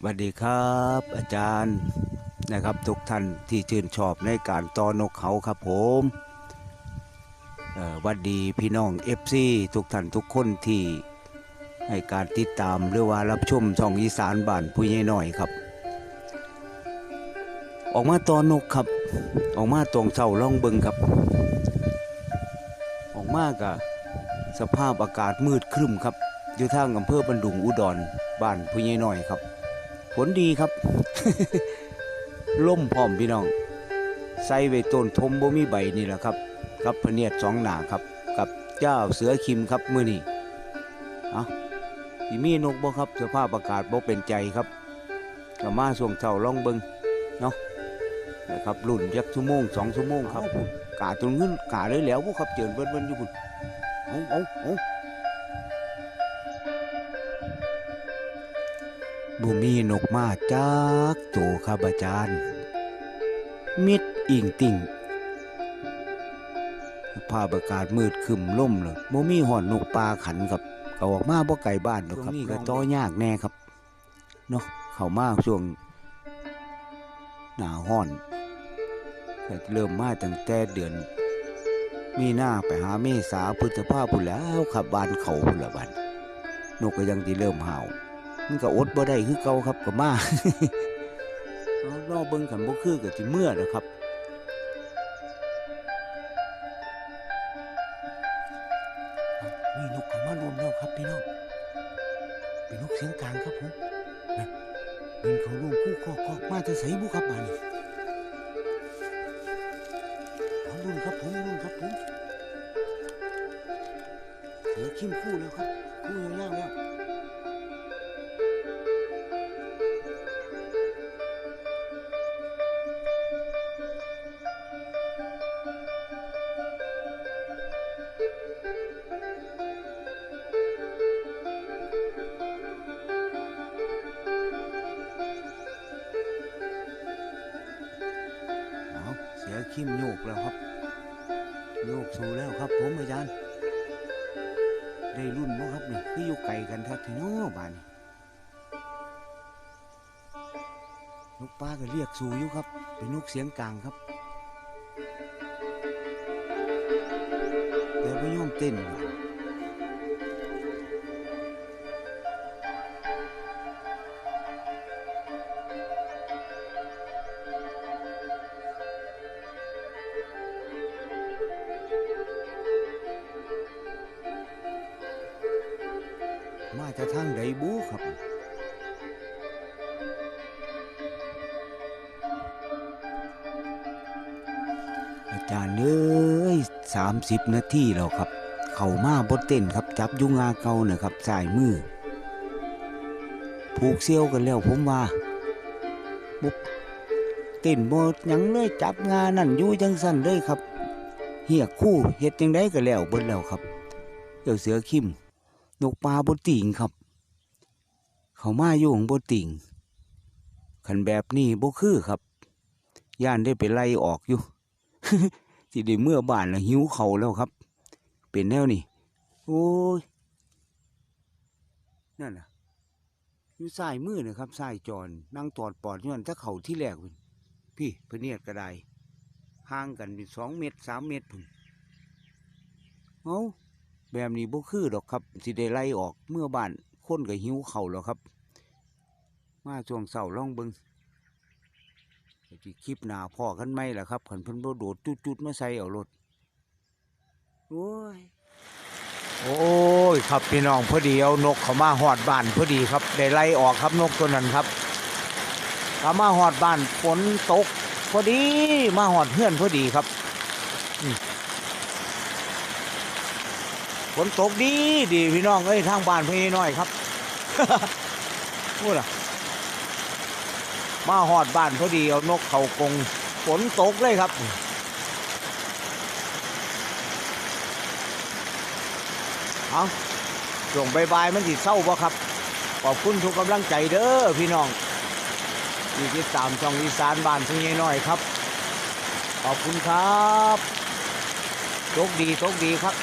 สวัสดีครับ อาจารย์นะครับทุกท่านที่ชื่นชอบในการต่อนกเขาครับผมวัดดีพี่น้อง FC ทุกท่านทุกคนที่ให้การติดตามหรือว่ารับชมช่องอีสานบ้านผู้ใหญ่หน่อยครับ ออกมาต่อนกครับ ออกมาตรงเสาล่องเบิงครับ ออกมากะสภาพอากาศมืดครึ้มครับอยู่ทางอำเภอบันดุงอุดรบ้านผู้ใหญ่น้อยครับ ผลดีครับ ล่มพร้อมพี่น้อง ใส่ไว้ต้นทมบ่มีใบนี่แหละครับกับพะเนียดสองหนาครับ กับเจ้าเสือคิมครับมื้อนี้เอาสิมีนกบ่ครับสภาพอากาศบ่เป็นใจครับก็มาช่วงเช้าลองเบิ่งเนาะนะครับรุ่นยักชั่วโมงสองชั่วโมงครับกาตรงนู้นกาเลยแล้วพวกครับเจินเบิ้นๆอยู่พุ่นเอาเอาเอา บ่มีนกมาจากโตครับอาจารย์ มิดอิงติ่งภาพอากาศมืดครึมล่มเลยบ่มีหอนนกปลาขันครับก็ออกมาบ่ไกลบ้านหรอกครับก็ต่อยากแน่ครับเนาะเข้ามาช่วงหน้าห้อนก็เริ่มมาตั้งแต่เดือน มีหน้าไปหาเมษาพฤษภาพุ่นแล้วครับบ้านเขาพุ่นละบัดนกก็ยังสิเริ่มเห่า มันก็อดบ่ได้คือเก่าครับก็มาเอาเบิ่งกันบ่คือก็สิเมื่อแล้วครับเอามีนกเข้ามารวมแล้วครับพี่น้องเป็นนกเสียงกลางครับผมนะบินเขาร่วมคู่คอกคอกมาจะใส่บุครับมานี่เอารุ่นครับผมรุ่นครับผมเสือขี้มคู่แล้วครับคู่ยาวๆแล้ว เอาเสียขิมโยกแล้วครับ โยกสูแล้วครับ ผมอาจารย์ ได้รุ่นบ่ครับนี่ที่อยู่ไกลกันแท้ทีโน้บ้านนี่นกป้าก็เรียกสูอยู่ครับ เป็นนกเสียงกลางครับ แต่ไม่ยอมเต้นว่ะ มาจะทางใดบูครับ อาจารย์เอ้ยสามสิบนาทีแล้วครับ เข้ามาบดเต้นครับ จับยุงอาเก่าเนี่ยครับสายมือ ผูกเซี่ยวกันแล้วผมว่าบุบเต้นบดยังเลยจับงานั่นอยู่จังสั่นเลยครับ เฮียคู่เฮ็ดจังได้ก็แล้วบิดแล้วครับเจ้าเสือคิม นกปลาบดติ่งครับ เขามาอยู่ของบดติ่งขันแบบนี้บ่คือครับ ย่านได้ไปไล่ออกอยู่สิได้เมื่อบ้านแล้วหิวเขาแล้วครับ เป็นแนวนี่โอ้ยนั่นน่ะอยู่สายมือนะครับสายจรนั่งตอดปอดอยู่นั่นถ้าเขาที่แรกพุ่นพี่เพนเนียดก็ได้ห่างกันเป็นสองเมตรสามเมตรพุ่นเอา แบบนี้บ่คือดอกครับสิได้ไล่ออกเมื่อบ้านคนก็หิวเข่าวแล้วครับ มาช่วงเสาร์ลองเบิงที่คลิปหนาพ่อกันไหมล่ะครับขันเพิ่นบ่โดดจุดๆมาใส่เอารถโอ้ยโอ้ยครับพี่น้องพอดีเอานกเขามาหอดบ้านพอดีครับได้ไล่ออกครับนกตัวนั้นครับเขามาหอดบ้านฝนตก พอดีมาหอดเพื่อนพอดีครับอื ฝนตกดีดีพี่น้องเอ้ยทางบ้านพี่น้อยครับพูดอะมาหอดบ้านพอดีเอานกเขากงฝนตกเลยครับเอาช่วงบายมันสิเศร้าบ่ครับ ขอบคุณทุกกำลังใจเด้อพี่น้องที่ติดตามช่องอีสานบ้านทุ่งใหญ่น้อยครับ ขอบคุณครับโชคดีโชคดีครับ